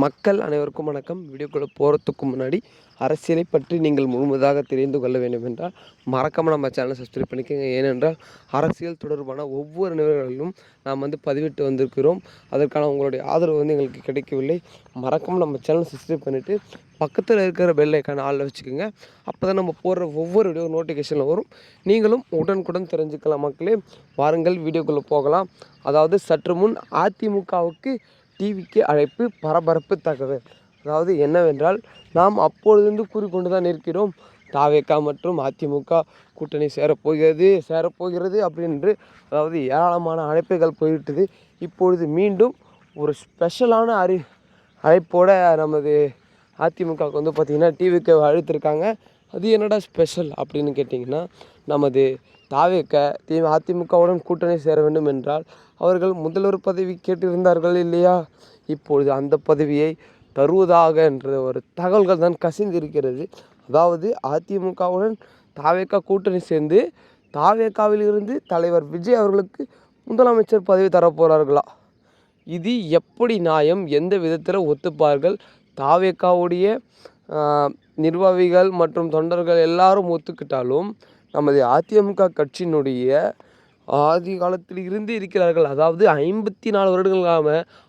மக்கள் அனைவருக்கும் வணக்கம். வீடியோக்குள்ளே போகிறதுக்கு முன்னாடி அரசியலை பற்றி நீங்கள் முழுமையாக தெரிந்து கொள்ள வேண்டும் என்றால் மறக்காமல் நம்ம சேனலை சப்ஸ்கிரைப் பண்ணிக்கோங்க. ஏனென்றால் அரசியல் தொடர்பான ஒவ்வொரு நிகழ்வுகளிலும் நாம் வந்து பதிவிட்டு வந்திருக்கிறோம். அதற்கான உங்களுடைய ஆதரவு வந்து எங்களுக்கு கிடைக்கவில்லை. மறக்காமல் நம்ம சேனலை சப்ஸ்கிரைப் பண்ணிவிட்டு பக்கத்தில் இருக்கிற பெல் ஐக்கான ஆளில் வச்சுக்கோங்க. அப்போ தான் நம்ம போடுற ஒவ்வொரு வீடியோ நோட்டிஃபிகேஷனில் வரும். நீங்களும் உடனுக்குடன் தெரிஞ்சுக்கலாம் மக்களே. வாருங்கள் வீடியோக்குள்ளே போகலாம். அதாவது சற்று முன் அதிமுகவுக்கு டிவிக்கு அழைப்பு பரபரப்பு தகவல். அதாவது என்னவென்றால் நாம் அப்பொழுதிருந்து கூறிக்கொண்டு தான் இருக்கிறோம் தாவேக்கா மற்றும் அதிமுக கூட்டணி சேரப்போகிறது சேரப்போகிறது அப்படின்று அதாவது ஏராளமான அழைப்புகள் போயிட்டது இப்பொழுது மீண்டும் ஒரு ஸ்பெஷலான அறி அழைப்போட நமது அதிமுகவுக்கு வந்து பார்த்திங்கன்னா டிவிக்கு அழுத்திருக்காங்க. அது என்னடா ஸ்பெஷல் அப்படின்னு கேட்டிங்கன்னா நமது தாவேக்க தி அதிமுகவுடன் கூட்டணி சேர வேண்டும் என்றால் அவர்கள் முதல்வர் பதவி கேட்டிருந்தார்கள் இல்லையா? இப்பொழுது அந்த பதவியை தருவதாக என்ற ஒரு தகவல்கள் தான் கசிந்திருக்கிறது. அதாவது அதிமுகவுடன் தாவேக்கா கூட்டணி சேர்ந்து தாவேக்காவிலிருந்து தலைவர் விஜய் அவர்களுக்கு முதலமைச்சர் பதவி தரப்போகிறார்களா இது எப்படி நியாயம்? எந்த விதத்தில் ஒத்துப்பார்கள்? தாவேக்காவுடைய நிர்வாகிகள் மற்றும் தொண்டர்கள் எல்லாரும் ஒத்துக்கிட்டாலும் நமது அதிமுக கட்சியினுடைய ஆதி காலத்தில் இருந்து இருக்கிறார்கள். அதாவது ஐம்பத்தி நாலு வருடங்களாக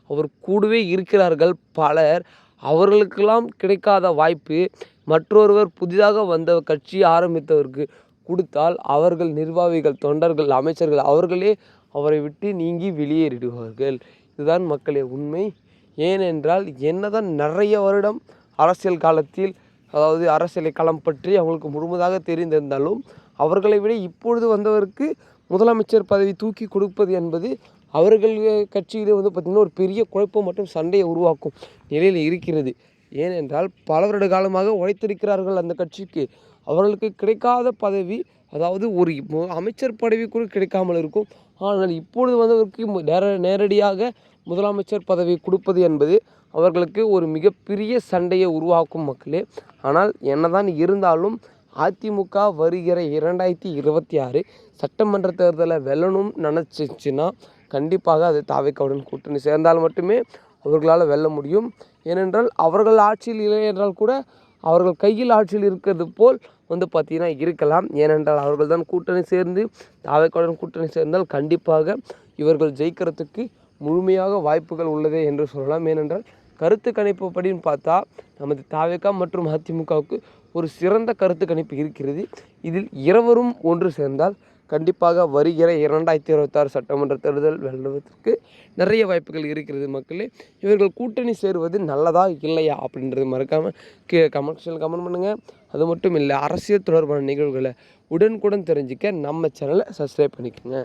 அவர் கூடவே இருக்கிறார்கள் பலர். அவர்களுக்கெல்லாம் கிடைக்காத வாய்ப்பு மற்றொருவர் புதிதாக வந்த கட்சி ஆரம்பித்தவருக்கு கொடுத்தால் அவர்கள் நிர்வாகிகள் தொண்டர்கள் அமைச்சர்கள் அவர்களே அவரை விட்டு நீங்கி வெளியேறிடுவார்கள். இதுதான் மக்களே உண்மை. ஏனென்றால் என்னதான் நிறைய வருடம் அரசியல் காலத்தில் அதாவது அரசியலை களம் பற்றி அவங்களுக்கு முழுமையாக தெரிந்திருந்தாலும் அவர்களை விட இப்பொழுது வந்தவருக்கு முதலமைச்சர் பதவி தூக்கி கொடுப்பது என்பது அவர்கள் கட்சியிலே வந்து பார்த்திங்கன்னா ஒரு பெரிய குழப்பம் மற்றும் சண்டையை உருவாக்கும் நிலையில் இருக்கிறது. ஏனென்றால் பல வருட காலமாக உழைத்திருக்கிறார்கள் அந்த கட்சிக்கு. அவர்களுக்கு கிடைக்காத பதவி அதாவது ஒரு அமைச்சர் பதவி கூட கிடைக்காமல் இருக்கும். ஆனால் இப்பொழுது வந்தவருக்கு மு- நேர நேரடியாக முதலமைச்சர் பதவி கொடுப்பது என்பது அவர்களுக்கு ஒரு மிகப்பெரிய சண்டையை உருவாக்கும் மக்களே. ஆனால் என்னதான் இருந்தாலும் அதிமுக வருகிற இரண்டாயிரத்தி இருபத்தி ஆறு சட்டமன்ற தேர்தலை வெல்லணும் நினச்சிச்சின்னா கண்டிப்பாக அது தாவைக்காவுடன் கூட்டணி சேர்ந்தால் மட்டுமே அவர்களால் வெல்ல முடியும். ஏனென்றால் அவர்கள் ஆட்சியில் இல்லை என்றால் கூட அவர்கள் கையில் ஆட்சியில் இருக்கிறது போல் வந்து பார்த்திங்கன்னா இருக்கலாம். ஏனென்றால் அவர்கள் தான் கூட்டணி சேர்ந்து தாவைக்காவுடன் கூட்டணி சேர்ந்தால் கண்டிப்பாக இவர்கள் ஜெயிக்கிறதுக்கு முழுமையாக வாய்ப்புகள் உள்ளதே என்று சொல்லலாம். ஏனென்றால் கருத்து கணிப்புப்படின்னு பார்த்தா நமது தாவேக்கா மற்றும் அதிமுகவுக்கு ஒரு சிறந்த கருத்து கணிப்பு இருக்கிறது. இதில் இருவரும் ஒன்று சேர்ந்தால் கண்டிப்பாக வருகிற இரண்டாயிரத்தி இருபத்தாறு சட்டமன்ற தேர்தல் வெல்வதற்கு நிறைய வாய்ப்புகள் இருக்கிறது மக்களே. இவர்கள் கூட்டணி சேருவது நல்லதா இல்லையா அப்படின்றது மறக்காமல் கீழே கமெண்ட்ஸில் கமெண்ட் பண்ணுங்கள் அது மட்டும் இல்லை அரசியல் தொடர்பான நிகழ்வுகளை உடனுக்குடன் தெரிஞ்சுக்க நம்ம சேனலை சப்ஸ்கிரைப் பண்ணிக்கோங்க.